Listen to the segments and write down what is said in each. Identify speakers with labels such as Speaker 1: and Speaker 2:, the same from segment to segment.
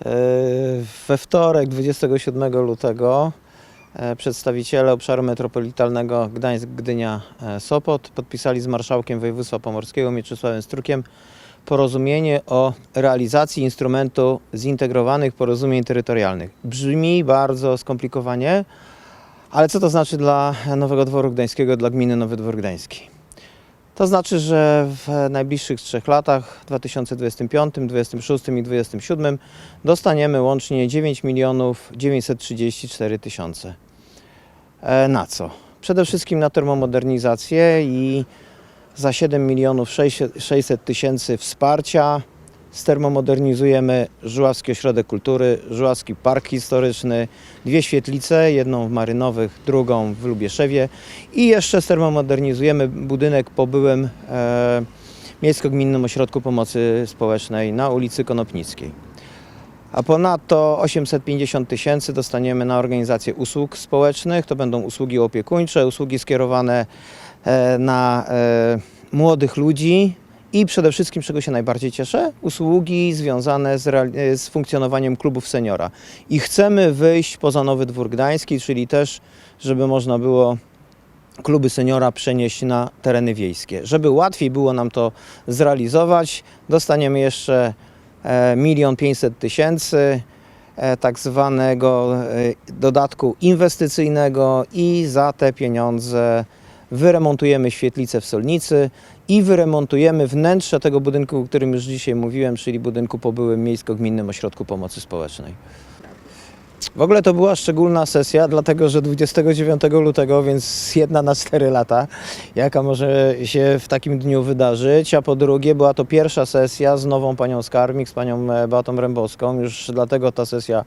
Speaker 1: E, We wtorek 27 lutego e, przedstawiciele obszaru metropolitalnego Gdańsk-Gdynia-Sopot podpisali z marszałkiem województwa pomorskiego Mieczysławem Strukiem porozumienie o realizacji instrumentu zintegrowanych porozumień terytorialnych. Brzmi bardzo skomplikowanie, ale co to znaczy dla Nowego Dworu Gdańskiego, dla gminy Nowy Dwór Gdański? To znaczy, że w najbliższych trzech latach, 2025, 2026 i 2027, dostaniemy łącznie 9 milionów 934 tysiące. E, Na co? Przede wszystkim na termomodernizację i za 7 milionów 600 tysięcy wsparcia stermomodernizujemy Żuławski Ośrodek Kultury, Żuławski Park Historyczny, dwie świetlice, jedną w Marynowych, drugą w Lubieszewie i jeszcze stermomodernizujemy budynek po byłym e, Miejsko-Gminnym Ośrodku Pomocy Społecznej na ulicy Konopnickiej. A ponadto 850 tysięcy dostaniemy na organizację usług społecznych. To będą usługi opiekuńcze, usługi skierowane e, na e, młodych ludzi i przede wszystkim, czego się najbardziej cieszę, usługi związane z, z funkcjonowaniem klubów seniora. I chcemy wyjść poza Nowy Dwór Gdański, czyli też, żeby można było kluby seniora przenieść na tereny wiejskie. Żeby łatwiej było nam to zrealizować, dostaniemy jeszcze e, milion pięćset tysięcy e, tak zwanego e, dodatku inwestycyjnego i za te pieniądze wyremontujemy świetlicę w Solnicy i wyremontujemy wnętrze tego budynku, o którym już dzisiaj mówiłem, czyli budynku po byłym Miejsko-Gminnym Ośrodku Pomocy Społecznej. W ogóle to była szczególna sesja, dlatego że 29 lutego, więc jedna na 4 lata, jaka może się w takim dniu wydarzyć, a po drugie była to pierwsza sesja z nową panią Skarbnik, z panią Beatą Rębowską, już dlatego ta sesja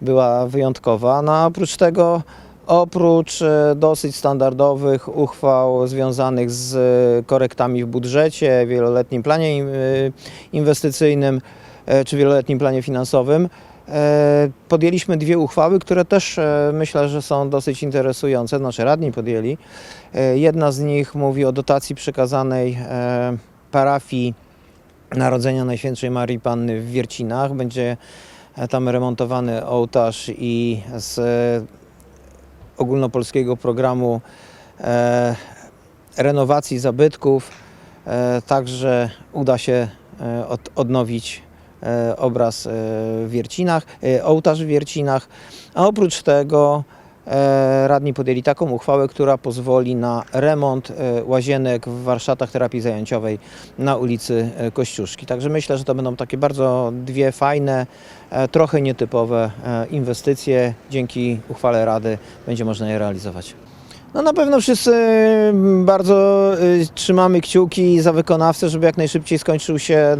Speaker 1: była wyjątkowa. No a oprócz tego, oprócz e, dosyć standardowych uchwał związanych z korektami w budżecie, wieloletnim planie e, inwestycyjnym e, czy wieloletnim planie finansowym, Podjęliśmy dwie uchwały, które też myślę, że są dosyć interesujące, znaczy radni podjęli. Jedna z nich mówi o dotacji przekazanej parafii Narodzenia Najświętszej Marii Panny w Wiercinach. Będzie tam remontowany ołtarz i z ogólnopolskiego programu e, renowacji zabytków e, także uda się e, od, odnowić e, obraz e, w Wiercinach, e, ołtarz w Wiercinach, a oprócz tego radni podjęli taką uchwałę, która pozwoli na remont e, łazienek w warsztatach terapii zajęciowej na ulicy e, Kościuszki. Także myślę, że to będą takie bardzo dwie fajne, e, trochę nietypowe e, inwestycje. Dzięki uchwale Rady będzie można je realizować. No na pewno wszyscy mm, bardzo y, trzymamy kciuki za wykonawcę, żeby jak najszybciej skończył się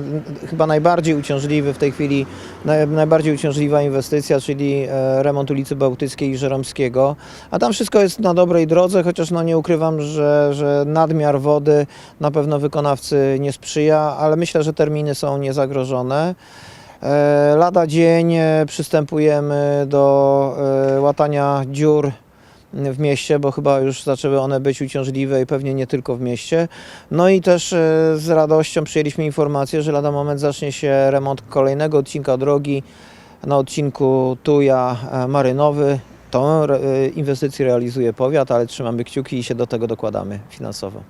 Speaker 1: chyba najbardziej uciążliwy w tej chwili, naj, najbardziej uciążliwa inwestycja, czyli e, remont ulicy Bałtyckiej i Żeromskiego. A tam wszystko jest na dobrej drodze, chociaż no nie ukrywam, że, że nadmiar wody na pewno wykonawcy nie sprzyja, ale myślę, że terminy są niezagrożone. E, Lada dzień e, przystępujemy do łatania dziur w mieście, bo chyba już zaczęły one być uciążliwe i pewnie nie tylko w mieście. No i też e, z radością przyjęliśmy informację, że lada moment zacznie się remont kolejnego odcinka drogi na odcinku Tuja-Marynowy. Tą re- e, inwestycję realizuje powiat, ale trzymamy kciuki i się do tego dokładamy finansowo.